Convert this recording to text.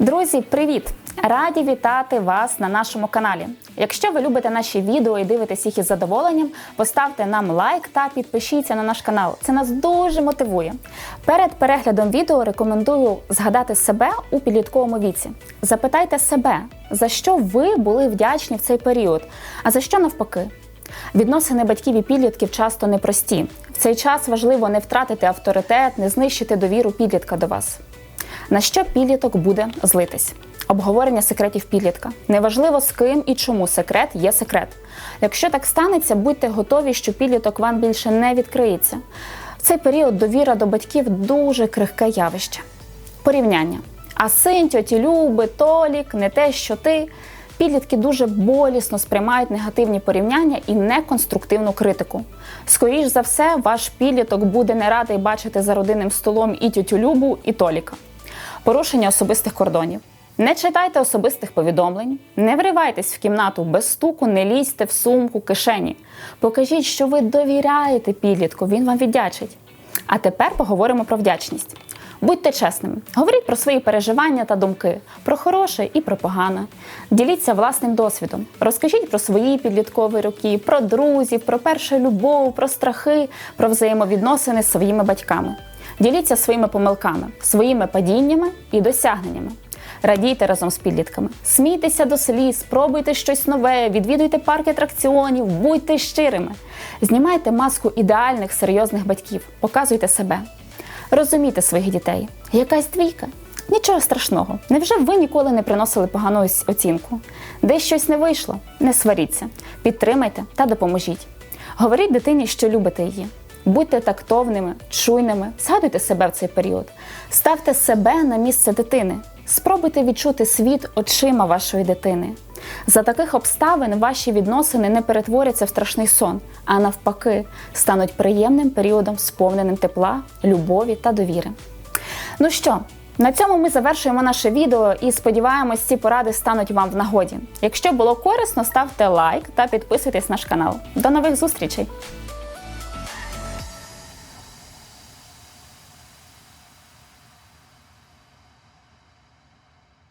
Друзі, привіт! Раді вітати вас на нашому каналі. Якщо ви любите наші відео і дивитесь їх із задоволенням, поставте нам лайк та підпишіться на наш канал. Це нас дуже мотивує. Перед переглядом відео рекомендую згадати себе у підлітковому віці. Запитайте себе, за що ви були вдячні в цей період, а за що навпаки. Відносини батьків і підлітків часто непрості. В цей час важливо не втратити авторитет, не знищити довіру підлітка до вас. На що підліток буде злитись? Обговорення секретів підлітка. Неважливо з ким і чому секрет є секрет. Якщо так станеться, будьте готові, що підліток вам більше не відкриється. В цей період довіра до батьків дуже крихке явище. Порівняння. А син, тьоті Люби, Толік, не те, що ти. Підлітки дуже болісно сприймають негативні порівняння і неконструктивну критику. Скоріш за все, ваш підліток буде не радий бачити за родинним столом і тьотю Любу, і Толіка. Порушення особистих кордонів. Не читайте особистих повідомлень, не вривайтесь в кімнату без стуку, не лізьте в сумку, кишені. Покажіть, що ви довіряєте підлітку, він вам віддячить. А тепер поговоримо про вдячність. Будьте чесними, говоріть про свої переживання та думки, про хороше і про погане. Діліться власним досвідом. Розкажіть про свої підліткові роки, про друзів, про першу любов, про страхи, про взаємовідносини з своїми батьками. Діліться своїми помилками, своїми падіннями і досягненнями. Радійте разом з підлітками, смійтеся до сліз, спробуйте щось нове, відвідуйте парки атракціонів, будьте щирими. Знімайте маску ідеальних серйозних батьків, показуйте себе. Розумійте своїх дітей. Якась двійка. Нічого страшного. Невже ви ніколи не приносили погану оцінку? Десь щось не вийшло? Не сваріться, підтримайте та допоможіть. Говоріть дитині, що любите її. Будьте тактовними, чуйними, згадуйте себе в цей період. Ставте себе на місце дитини. Спробуйте відчути світ очима вашої дитини. За таких обставин ваші відносини не перетворяться в страшний сон, а навпаки, стануть приємним періодом, сповненим тепла, любові та довіри. Ну що, на цьому ми завершуємо наше відео і сподіваємось, ці поради стануть вам в нагоді. Якщо було корисно, ставте лайк та підписуйтесь на наш канал. До нових зустрічей!